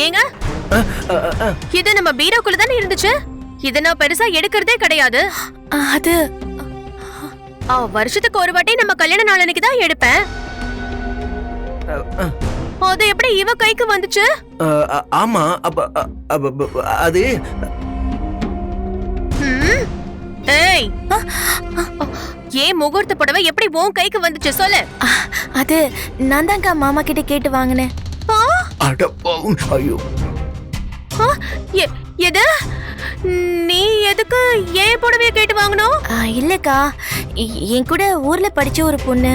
ஏங்க? இது நம்ம பீரோக்குள்ள தானே இருந்துச்சு? இத நான் பெருசா எடுக்கிறதே கிடையாது. அது ஆ, வருஷத்துக்கு ஒரு வாட்டி நம்ம கல்யாண நாளன்னைக்கு தான் எடுப்பேன். அது எப்படி இவ கைக்கு வந்துச்சு? ஆமா அது ம்? ஏய் ஏன் முகூர்த்த புடவை எப்படி உன் கைக்கு வந்துச்சு? சொல்லு. அது நான் தான்க்கா மாமா கிட்ட கேட்டு வாங்கினேன். அடப்பாவும் ஐயோ. எது? நீ எதுக்கு ஏன் புடவைய கேட்டு வாங்கணும் இல்லக்கா. என் கூட ஊர்ல படிச்ச ஒரு பொண்ணு.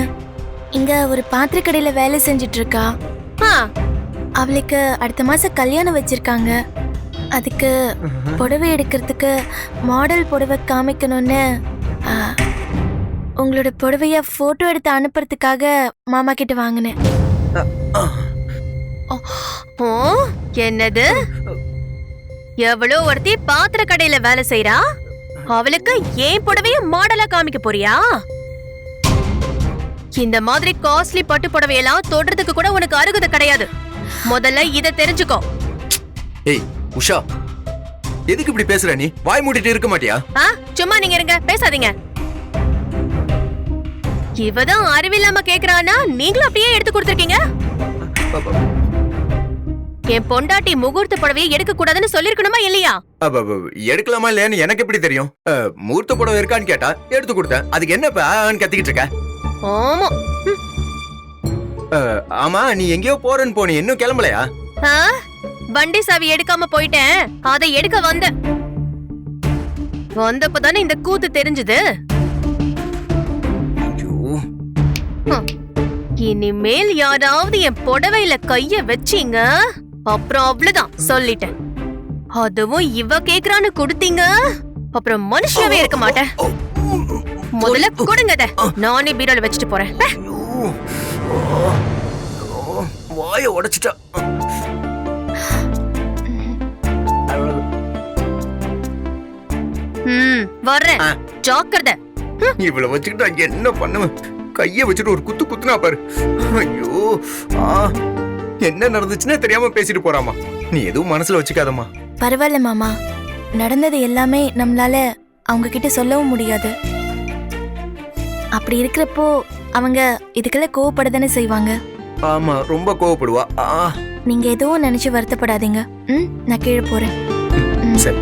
இங்க ஒரு பாத்திர கடையில வேலை செஞ்சுட்டு இருக்கா ஆ, அவளுக்கு அடுத்த மாசம் கல்யாணம் வச்சிருக்காங்க. அதுக்கு புடவை எடுக்கிறதுக்கு மாடல் புடவை காமிக்கணும்னு உங்களோட புடவைய போட்டோ எடுத்து அனுப்புறதுக்காக மாமா கிட்ட வாங்கினேன். என்னது? எவ்வளோ ஒருத்தி பாத்திர கடையில வேலை செய்றா? அவளுக்கு ஏன் புடவைய மாடலா காமிக்க போறியா? இந்த மாதிரி காஸ்ட்லி பட்டு புடவையெல்லாம் தொடுறதுக்கு கூட உனக்கு அருகதை கிடையாது. முதல்ல இத தெரிஞ்சுக்கோ. ஏய் உஷா. எதுக்கு இப்படி பேசுற நீ? வாய் மூடிட்டு இருக்க மாட்டியா? ஆ சும்மா நீங்க இருங்க பேசாதீங்க. இவதான் அறிவில்லாம கேக்குறானா நீங்களும் அப்படியே எடுத்து கொடுத்துருக்கீங்க? என் பொண்டாட்டி முகூர்த்த புடவையை எடுக்க கூடாதுன்னு சொல்லிருக்கணுமா இல்லையா? எடுக்கலாமா இல்லையான்னு எனக்கு எப்படி தெரியும்? மூர்த்த படம் இருக்கான்னு கேட்டா எடுத்து கொடுத்தேன். அதுக்கு என்ன கத்திக்கிட்டு இருக்க? ஆமா. ஆமா நீ எங்கேயோ போறேன்னு போனி இன்னும் கிளம்பலையா? வண்டி சாவி எடுக்காம போயிட்டேன். அதை எடுக்க வந்த வந்தப்பதானே இந்த கூத்து தெரிஞ்சது. இனிமேல் யாராவது என் புடவையில கைய வச்சீங்க. அப்புறம் அவ்வளவுதான் சொல்லிட்டேன். அதுவும் இவ கேக்குறான்னு கொடுத்தீங்க? அப்புறம் மனுஷியாவே இருக்க மாட்டேன். முதல்ல கொடுங்க. நானே பீரோல வச்சுட்டு போறேன். வாயை உடைச்சிட்டா. ம் வர்றேன். ஜாக்கிரதை. இவளை வச்சுக்கிட்டு என்ன பண்ணுவேன் கைய வச்சுட்டு ஒரு குத்து குத்துனா பாரு. ஐயோ ஆ. என்ன நடந்துச்சுன்னே தெரியாம பேசிட்டு போறாமா? நீ எதுவும் மனசுல வச்சுக்காதம்மா. பரவாயில்ல மாமா. நடந்தது எல்லாமே நம்மளால அவங்க கிட்ட சொல்லவும் முடியாது. அப்படி இருக்கிறப்போ அவங்க இதுக்கெல்லாம் கோவப்படதானே செய்வாங்க? ஆமா ரொம்ப கோவப்படுவா. ஆ நீங்க எதுவும் நினைச்சு வருத்தப்படாதீங்க. ம் நான் கீழே போறேன். சரி.